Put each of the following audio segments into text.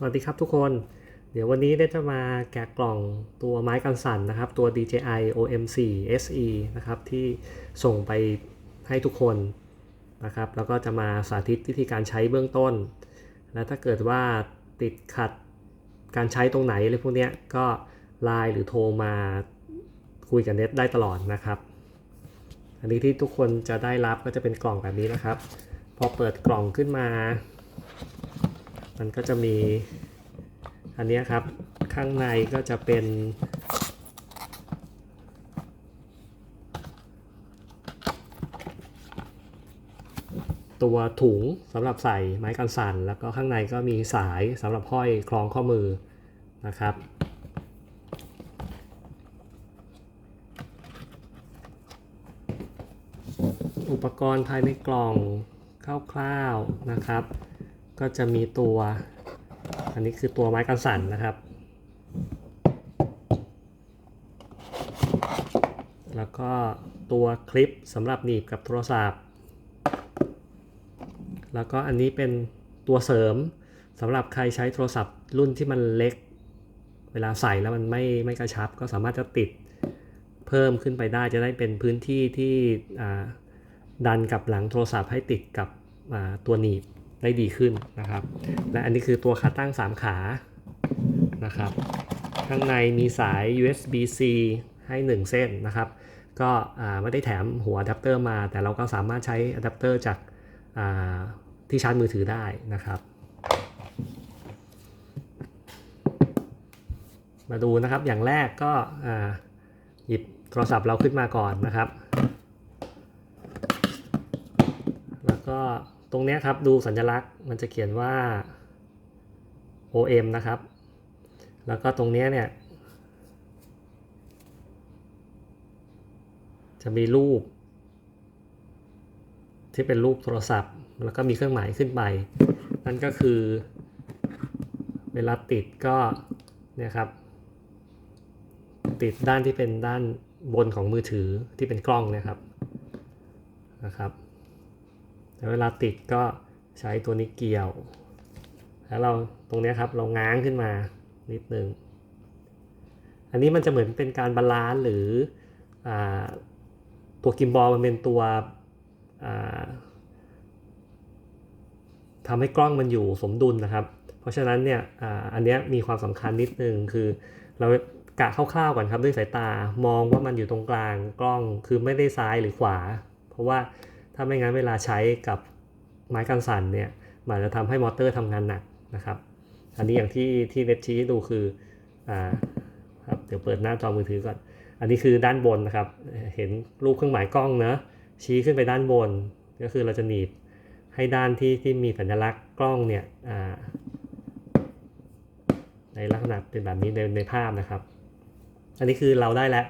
สวัสดีครับทุกคน เดี๋ยววันนี้ได้จะมาแกะกล่องตัวไม้กันสั่นนะครับ ตัว DJI OM4 SE นะครับที่ส่งไปให้ทุกคนนะครับ แล้วก็จะมาสาธิตวิธีการใช้เบื้องต้น แล้วถ้าเกิดว่าติดขัดการใช้ตรงไหนอะไรพวกนี้ก็ไลน์หรือโทรมาคุยกับเน็ตได้ตลอดนะครับ อันนี้ที่ทุกคนจะได้รับก็จะเป็นกล่องแบบนี้นะครับ พอเปิดกล่องขึ้นมา มันก็จะมีอันนี้ครับข้างในก็จะเป็น ตัวถุงสำหรับใส่ไม้กันสั่น แล้วก็ข้างในก็มีสายสำหรับห้อยคล้องข้อมือนะครับอุปกรณ์ภายในกล่องคร่าวๆนะครับ ก็จะมีตัว อันนี้คือตัวไม้กันสั่นนะครับ แล้วก็ตัวคลิปสำหรับหนีบกับโทรศัพท์ แล้วก็อันนี้เป็นตัวเสริมสำหรับใครใช้โทรศัพท์รุ่นที่มันเล็ก เวลาใส่แล้วมันไม่ไม่กระชับ ก็สามารถจะติดเพิ่มขึ้นไปได้จะได้เป็นพื้นที่ที่ดันกับหลังโทรศัพท์ให้ติดกับตัวหนีบ ได้ดีขึ้นนะครับ และอันนี้คือตัวขาตั้ง 3 ขานะครับ ข้างในมีสาย USB-C ให้ 1 เส้นนะครับ ก็ไม่ได้แถมหัวอะแดปเตอร์มา แต่เราก็สามารถใช้อะแดปเตอร์จากาที่ชาร์จมือถือได้นะครับ มาดูนะครับอย่างแรกก็หยิบโทรศัพท์เราขึ้นมาก่อนนะครับ แล้วก็ ตรงนี้ครับดูสัญลักษณ์มันจะเขียนว่า OM นะครับ แล้วก็ตรงนี้เนี่ย จะมีรูป ที่เป็นรูปโทรศัพท์ แล้วก็มีเครื่องหมายขึ้นไป นั่นก็คือ เวลาติดก็เนี่ยครับ ติดด้านที่เป็นด้านบนของมือถือที่เป็นกล้องนะครับนะครับ แล้วเวลาติดก็ใช้ตัวนี้เกี่ยว แล้วเราตรงนี้ครับเราง้างขึ้นมานิดนึง อันนี้มันจะเหมือนเป็นการบาลานซ์หรืออตัวกิมบอลมันเป็นตัวทำให้กล้องมันอยู่สมดุลนะครับ เพราะฉะนั้นเนี่ยออันนี้มีความสำคัญนิดนึงคือเรากะคร่าวๆก่อนครับด้วยสายตามองว่ามันอยู่ตรงกลางกล้องคือไม่ได้ซ้ายหรือขวา เพราะว่า ถ้าไม่งั้นเวลาใช้กับไม้กันสั่นเนี่ยมันจะทำให้มอเตอร์ทำงานหนักนะครับ อันนี้อย่างที่ที่เน็ตชี้ดูคืออ่าครับเดี๋ยวเปิดหน้าจอมือถือก่อน อันนี้คือด้านบนนะครับ เห็นรูปเครื่องหมายกล้องเนะชี้ขึ้นไปด้านบน ก็คือเราจะหนีบให้ด้านที่ที่มีสัญลักษณ์กล้องเนี่ยอ่าในลักษณะเป็นแบบนี้ในในภาพนะครับ อันนี้คือเราได้แล้ว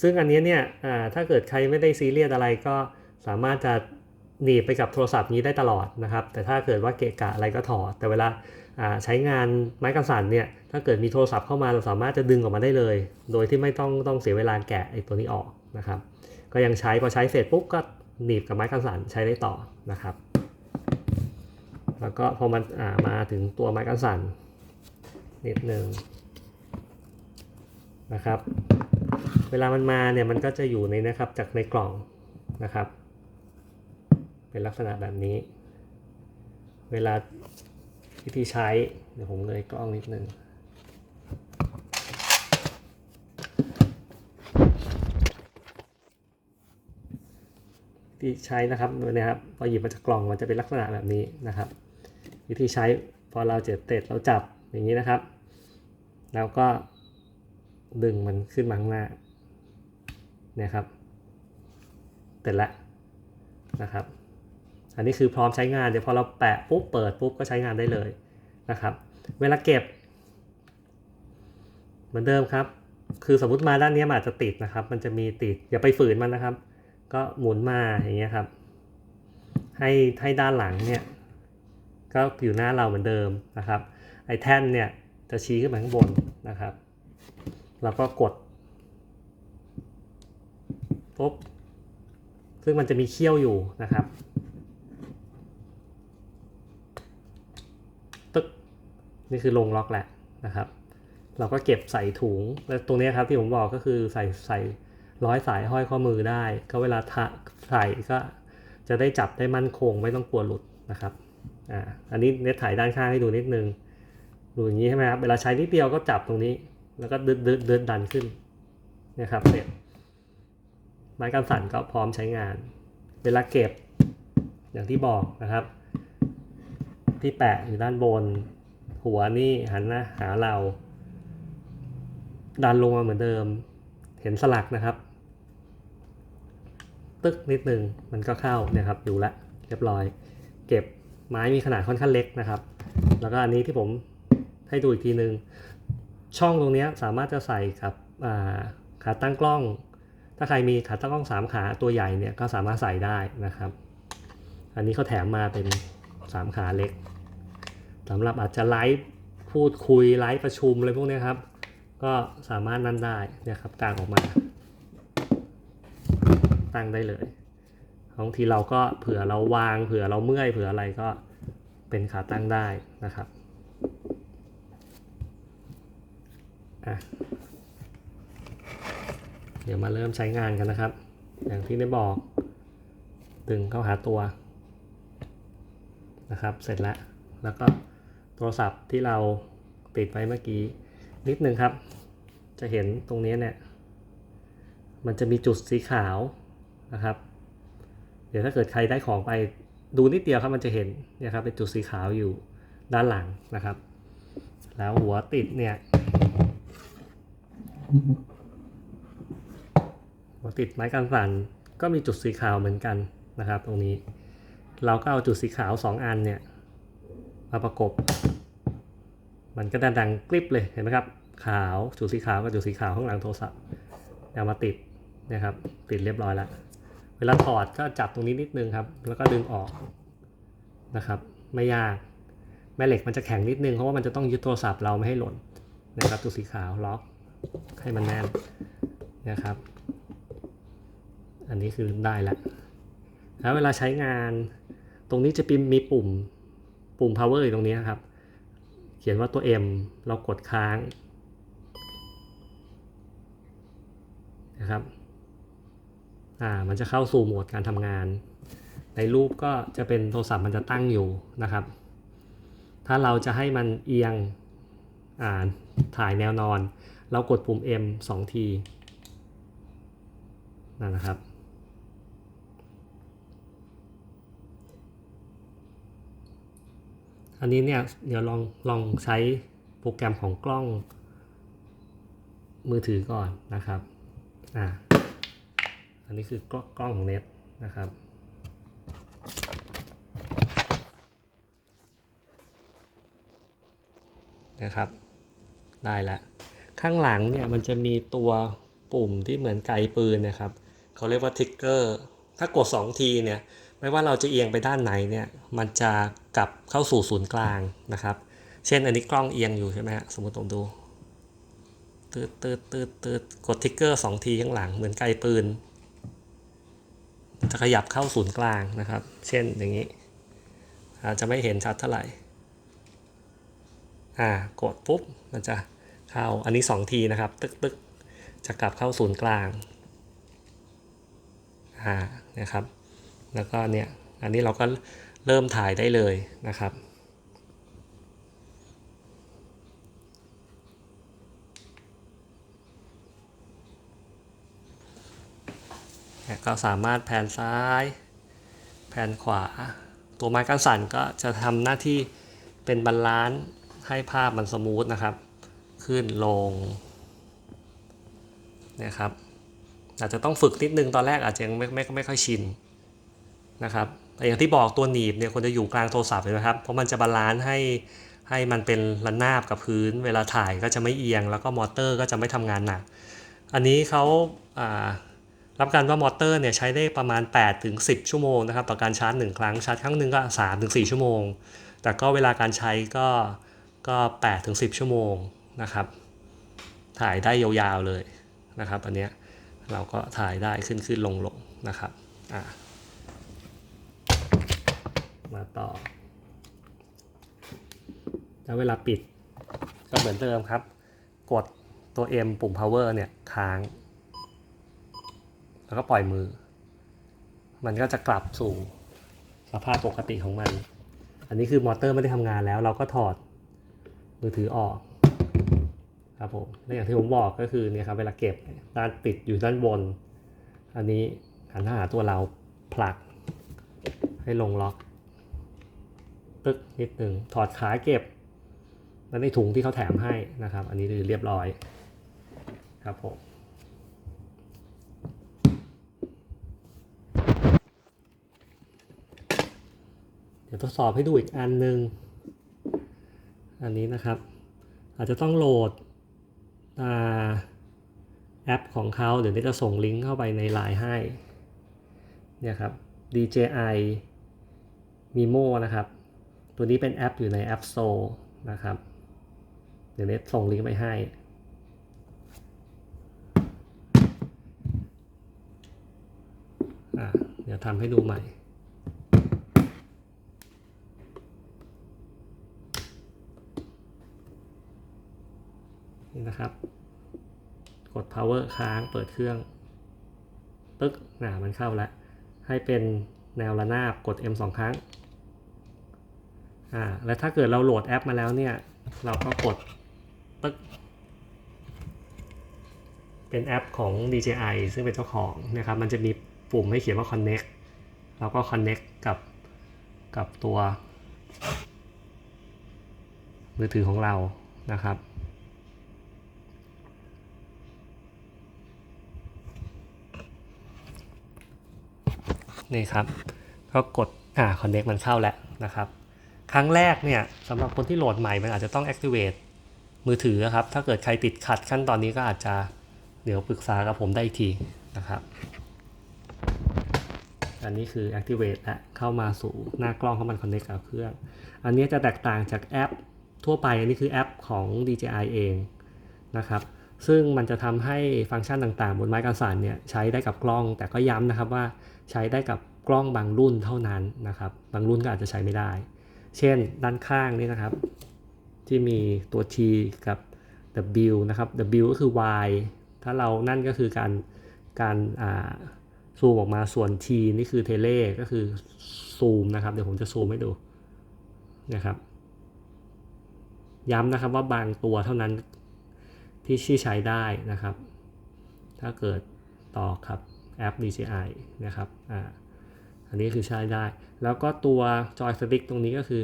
ซึ่งอันนี้เนี่ยอ่าถ้าเกิดใครไม่ได้ซีเรียสอะไรก็ สามารถจะหนีบไปกับโทรศัพท์นี้ได้ตลอดนะครับ แต่ถ้าเกิดว่าเกะกะอะไรก็ถอด แต่เวลาใช้งานไม้กันสั่นเนี่ยถ้าเกิดมีโทรศัพท์เข้ามาเราสามารถจะดึงออกมาได้เลย โดยที่ไม่ต้องต้องเสียเวลาแกะไอ้ตัวนี้ออกนะครับ ก็ยังใช้พอใช้เสร็จปุ๊บก็หนีบกับไม้กันสั่นใช้ได้ต่อนะครับ แล้วก็พอมันมาถึงตัวไม้กันสั่นนิดหนึ่งนะครับ เวลามันมาเนี่ยมันก็จะอยู่ในนะครับจากในกล่องนะครับ เป็นลักษณะแบบนี้ เวลาวิธีใช้ เดี๋ยวผมเลยกล้องนิดนึงวิธีใช้นะครับนะครับพอหยิบมาจากกล่องมันจะเป็นลักษณะแบบนี้นะครับ วิธีใช้พอเราเจ็บเต็ดเราจับอย่างนี้นะครับ แล้วก็ดึงมันขึ้นมาข้างหน้าเนี่ยครับเสร็จแล้วนะครับ อันนี้คือพร้อมใช้งานเดี๋ยวพอเราแปะปุ๊บเปิดปุ๊บก็ใช้งานได้เลยนะครับ เวลาเก็บ เหมือนเดิมครับ คือสมมติมาด้านนี้มันอาจจะติดนะครับ มันจะมีติดอย่าไปฝืนมันนะครับ ก็หมุนมาอย่างเงี้ยครับ ให้ให้ด้านหลังเนี่ยก็อยู่หน้าเราเหมือนเดิมนะครับไอ้แท่นเนี่ยจะชี้ขึ้นไปข้างบนนะครับ แล้วก็กดปุ๊บซึ่งมันจะมีเขี้ยวอยู่นะครับ ตึก นี่คือลงล็อกแหละนะครับ เราก็เก็บใส่ถุง แล้วตรงนี้ครับที่ผมบอกก็คือใส่ใส่ร้อยสายห้อยข้อมือได้ ก็เวลาทะใส่ก็จะได้จับได้มั่นคงไม่ต้องกลัวหลุดนะครับอ่าอันนี้เน็ตถ่ายด้านข้างให้ดูนิดนึงดูอย่างนี้ใช่ไหมครับเวลาใช้นิดเดียวก็จับตรงนี้ แล้วก็เดินเดินเดินดันขึ้นนะครับเสร็จไม้กันสั่นก็พร้อมใช้งาน เวลาเก็บอย่างที่บอกนะครับ ที่แปะอยู่ด้านบน หัวนี่หันหน้าหาเรา ดันลงมาเหมือนเดิม เห็นสลักนะครับ ตึกนิดนึงมันก็เข้าเนี่ยครับดูแลวเรียบร้อย เก็บไม้มีขนาดค่อนข้างเล็กนะครับ แล้วก็อันนี้ที่ผมให้ดูอีกทีนึง ช่องตรงนี้สามารถจะใส่กับขาตั้งกล้อง ถ้าใครมีขาตั้งกล้อง 3 ขาตัวใหญ่เนี่ยก็สามารถใส่ได้นะครับ อันนี้เขาแถมมาเป็น 3 ขาเล็ก สำหรับอาจจะไลฟ์พูดคุยไลฟ์ประชุมอะไรพวกนี้ครับ ก็สามารถนั่นได้เนี่ยครับกางออกมา ตั้งได้เลยบางทีเราก็เผื่อเราวางเผื่อเราเมื่อยเผื่ออะไรก็เป็นขาตั้งได้นะครับเดี๋ยวมาเริ่มใช้งานกันนะครับ อย่างที่ได้บอกดึงเข้าหาตัวนะครับ เสร็จแล้ว แล้วก็ โทรศัพท์ที่เราติดไว้เมื่อกี้นิดนึงครับ จะเห็นตรงนี้เนี่ย มันจะมีจุดสีขาวนะครับ เดี๋ยวถ้าเกิดใครได้ของไปดูนิดเดียวครับมันจะเห็นเนี่ยครับเป็นจุดสีขาวอยู่ด้านหลังนะครับ แล้วหัวติดเนี่ยหัวติดไม้กันสั่นก็มีจุดสีขาวเหมือนกันนะครับ ตรงนี้ เราก็เอาจุดสีขาว 2 อันเนี่ยมาประกบ มันก็ดังๆกริบเลยเห็นไหมครับ ขาวจุดสีขาวกับจุดสีขาวข้างหลังโทรศัพท์เอามาติดนะครับ ติดเรียบร้อยแล้ว เวลาถอดก็จับตรงนี้นิดนึงครับ แล้วก็ดึงออกนะครับ ไม่ยาก แม่เหล็กมันจะแข็งนิดนึงเพราะว่ามันจะต้องยึดโทรศัพท์เราไม่ให้หล่นนะครับตัวสีขาวล็อกให้มันแน่นนะครับ อันนี้คือได้แล้วแล้วเวลาใช้งานตรงนี้จะมีปุ่มปุ่ม power อยู่ตรงนี้ครับ ขียนว่าตัว M เรากดค้างนะครับ อ่า มันจะเข้าสู่โหมดการทำงาน ในรูปก็จะเป็นโทรศัพท์มันจะตั้งอยู่นะครับ ถ้าเราจะให้มันเอียง อ่า ถ่ายแนวนอน เรากดปุ่ม M 2ทีนั่นนะครับ อันนี้เนี่ยเดี๋ยวลองลองใช้โปรแกรมของกล้อง มือถือก่อนนะครับอ่าอันนี้คือกล้องกล้องของเน็ตนะครับนะครับได้ล้วข้างหลังเนี่ยมันจะมีตัวปุ่มที่เหมือนไกปืนนะครับเขาเรียกว่าทิกเกอร์ถ้ากด 2 ทีเนี่ย ไม่ว่าเราจะเอียงไปด้านไหนเนี่ยมันจะกลับเข้าสู่ศูนย์กลางนะครับ เช่นอันนี้กล้องเอียงอยู่ใช่ไหมฮะสมมติผมดูตืดตืดตืดตืดกดทิกเกอร์สองทีข้างหลังเหมือนไกปืนจะขยับเข้าศูนย์กลางนะครับ เช่นอย่างนี้อาจจะไม่เห็นชัดเท่าไหร่อ่ากดปุ๊บมันจะเข้าอันนี้ 2 ทีนะครับ ตึกตึกจะกลับเข้าศูนย์กลางอ่านะครับ แล้วก็เนี่ยอันนี้เราก็เริ่มถ่ายได้เลยนะครับ ก็สามารถแผนซ้าย แผนขวา ตัวไม้กันสั่นก็จะทำหน้าที่เป็นบาลานซ์ให้ภาพมันสมูทนะครับ ขึ้นลงนะครับอาจจะต้องฝึกนิดนึงตอนแรกอาจจะยังไม่ไม่ไม่ค่อยชิน นะครับอย่างที่บอกตัวหนีบเนี่ยควรจะอยู่กลางโทรศัพท์เลยนะครับ เพราะมันจะบาลานซ์ให้ให้มันเป็นระนาบกับพื้น เวลาถ่ายก็จะไม่เอียง แล้วก็มอเตอร์ก็จะไม่ทำงานหนัก อันนี้เขาารับการว่ามอเตอร์เนี่ยใช้ได้ประมาณ 8 ถึง 10 ชั่วโมงนะครับ ต่อการชาร์จ 1 ครั้งชาร์จครั้งหนึ่งก็ 3 ถึง 4 ชั่วโมง แต่ก็เวลาการใช้ก็ก็8ถึง 10 ชั่วโมงนะครับ ถ่ายได้ยาวๆเลยนะครับ อันเนี้ยเราก็ถ่ายได้ขึ้นขึ้นลงลงนะครับอ่า มาต่อ แล้วเวลาปิดก็เหมือนเดิมครับ กดตัว M ปุ่ม power เนี่ยค้าง แล้วก็ปล่อยมือ มันก็จะกลับสู่สภาพปกติของมัน อันนี้คือมอเตอร์ไม่ได้ทำงานแล้ว เราก็ถอดมือถือออกครับผมและอย่างที่ผมบอกก็คือเนี่ยครับเวลาเก็บด้านปิดอยู่ด้านบน อันนี้หันหน้าหาตัวเราผลักให้ลงล็อก ตึกนิดหนึ่งถอดขาเก็บแล้วในถุงที่เขาแถมให้นะครับ อันนี้คือเรียบร้อยครับผมเดี๋ยวทดสอบให้ดูอีกอันหนึ่งอันนี้นะครับ อาจจะต้องโหลดอแอปของเขาเดี๋ยวนี้จะส่งลิงก์เข้าไปในไลน์ให้เนี่ยครับ DJI Mimo นะครับ ตัวนี้เป็นแอปอยู่ใน App Store นะครับ เดี๋ยวเน็ตส่งลิงก์ไปให้ เดี๋ยวทำให้ดูใหม่นี่นะครับ กด power ค้างเปิดเครื่อง ตึ๊กน่ะมันเข้าแล้ว ให้เป็นแนวระนาบกด M 2 ครั้ง อ่าแล้วถ้าเกิดเราโหลดแอปมาแล้วเนี่ย เราก็กดตึ๊กเป็นแอปของ DJI ซึ่งเป็นเจ้าของนะครับมันจะมีปุ่มให้เขียนว่า connect แล้วก็ connect กับกับตัว มือถือของเรานะครับนี่ครับ ก็กดอ่า connect มันเข้าแล้วนะครับ รั้งแรกเนี่ยสำหรับคนที่โหลดใหม่มันอาจจะต้อง activate มือถือครับ ถ้าเกิดใครติดขัดขั้นตอนนี้ก็อาจจะเดี๋ยวปรึกษากับผมได้อีกทีนะครับ อันนี้คือ activate และเข้ามาสู่หน้ากล้องเข้ามัน connect กับเครื่อง อันนี้จะแตกต่างจากแอปทั่วไป อันนี้คือแอปของ DJI เองนะครับ ซึ่งมันจะทำให้ฟังก์ชันต่างๆ บนไม้กางสานเนี่ยใช้ได้กับกล้อง แต่ก็ย้ำนะครับว่าใช้ได้กับกล้องบางรุ่นเท่านั้นนะครับ บางรุ่นก็อาจจะใช้ไม่ได้ เช่นด้านข้างนี่นะครับ ที่มีตัว T กับ W นะครับ W ก็คือ Y ถ้าเรานั่นก็คือการการซูมออกมาส่วน T นี่คือเทเลก็คือซูมนะครับ เดี๋ยวผมจะซูมให้ดูนะครับ ย้ำนะครับว่าบางตัวเท่านั้นที่ชี่ใช้ได้นะครับ ถ้าเกิดต่อครับแอป DJI นะครับอ่า อันนี้คือใช้ได้ แล้วก็ตัวจอยสติ๊กตรงนี้ก็คือ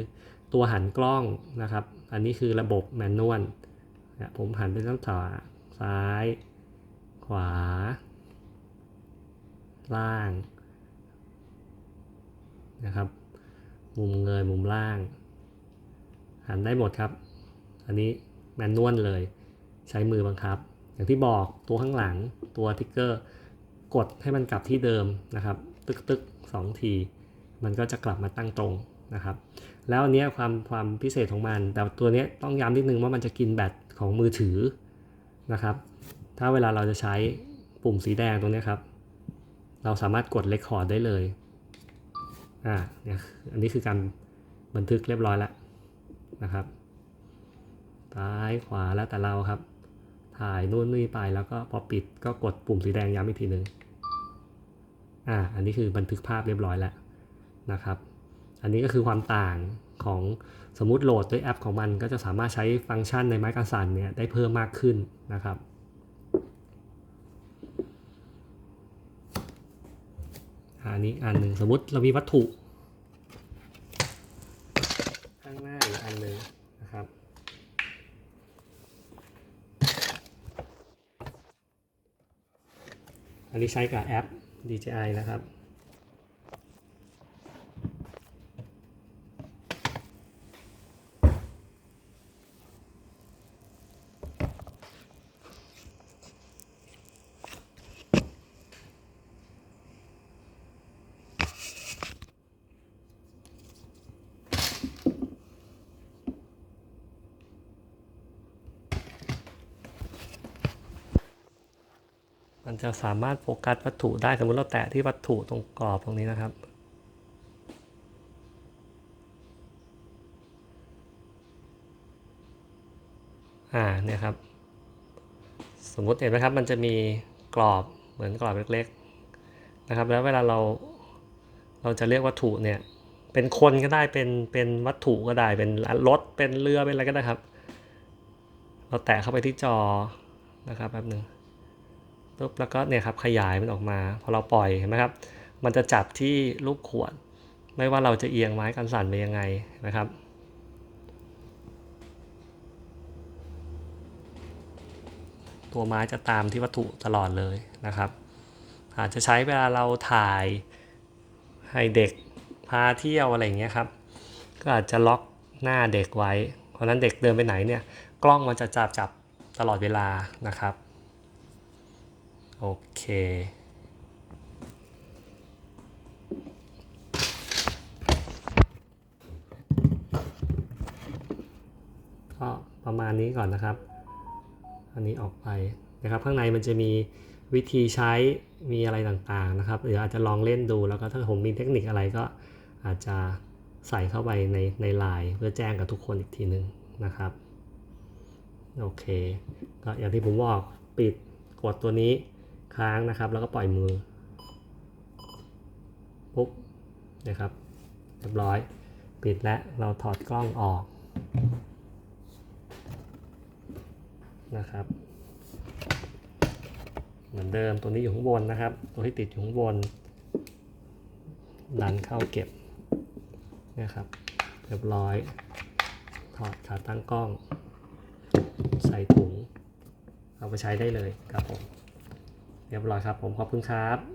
ตัวหันกล้องนะครับ อันนี้คือระบบแมนนวลผมหันไปทั้งขวาซ้าย ขวา ล่างนะครับ มุมเงยมุมล่าง หันได้หมดครับ อันนี้แมนนวลเลย ใช้มือบังคับ อย่างที่บอกตัวข้างหลังตัวทิกเกอร์ กดให้มันกลับที่เดิมนะครับ ตึกตึกสองที มันก็จะกลับมาตั้งตรงนะครับ แล้วอันเนี้ยความความพิเศษของมัน แต่ตัวเนี้ยต้องย้ำนิดนึงว่ามันจะกินแบตของมือถือนะครับ ถ้าเวลาเราจะใช้ปุ่มสีแดงตรงนี้ครับ เราสามารถกดเลคคอร์ดได้เลยอ่าเนี่ยอันนี้คือการบันทึกเรียบร้อยแล้วนะครับซ้ายขวาแล้วแต่เราครับ ถ่ายนู่นนี่ไปแล้วก็พอปิดก็กดปุ่มสีแดงย้ำอีกทีหนึ่ง อ่าอันนี้คือบันทึกภาพเรียบร้อยแล้วนะครับ อันนี้ก็คือความต่างของสมมติโหลดด้วยแอปของมันก็จะสามารถใช้ฟังก์ชันในไม้กางสันเนี่ยได้เพิ่มมากขึ้นนะครับอันนี้อันหนึ่งสมมติเรามีวัตถุ ข้างหน้าอีกอันหนึ่งนะครับอันนี้ใช้กับแอป DJI นะครับ มันจะสามารถโฟกัสวัตถุได้สมมติเราแตะที่วัตถุตรงกรอบตรงนี้นะครับ อ่าเนี่ยครับ สมมุติเห็นไหมครับ มันจะมีกรอบเหมือนกรอบเล็กๆนะครับ แล้วเวลาเราเราจะเรียกวัตถุเนี่ย เป็นคนก็ได้เป็นเป็นวัตถุก็ได้เป็นรถเป็นเรือเป็นอะไรก็ได้ครับ เราแตะเข้าไปที่จอนะครับแป๊บหนึ่ง ปุ๊บแล้วก็เนี่ยครับขยายมันออกมาพอเราปล่อยเห็นไหมครับ มันจะจับที่ลูกขวด ไม่ว่าเราจะเอียงไม้กันสั่นไปยังไงนะครับตัวไม้จะตามที่วัตถุตลอดเลยนะครับ อาจจะใช้เวลาเราถ่ายให้เด็กพาเที่ยวอะไรอย่างเงี้ยครับ ก็อาจจะล็อกหน้าเด็กไว้ เพราะฉะนั้นเด็กเดินไปไหนเนี่ย กล้องมันจะจับจับตลอดเวลานะครับ โอเค ก็ประมาณนี้ก่อนนะครับ อันนี้ออกไปนะครับ ข้างในมันจะมีวิธีใช้มีอะไรต่างๆนะครับหรืออาจจะลองเล่นดูแล้วก็ถ้าผมมีเทคนิคอะไรก็อาจจะใส่เข้าไปในในไลน์เพื่อแจ้งกับทุกคนอีกทีหนึ่งนะครับ โอเค ก็อย่างที่ผมบอกปิดกดตัวนี้ ค้างนะครับ แล้วก็ปล่อยมือปุ๊บนะครับเรียบร้อยปิดและเราถอดกล้องออกนะครับเหมือนเดิมตัวนี้อยู่ข้างบนนะครับ ตัวที่ติดอยู่ข้างบน ดันเข้าเก็บนะครับเรียบร้อย ถอดขาตั้งกล้อง ใส่ถุง เอาไปใช้ได้เลยครับผม เรียบร้อยครับ ผมขอบคุณครับ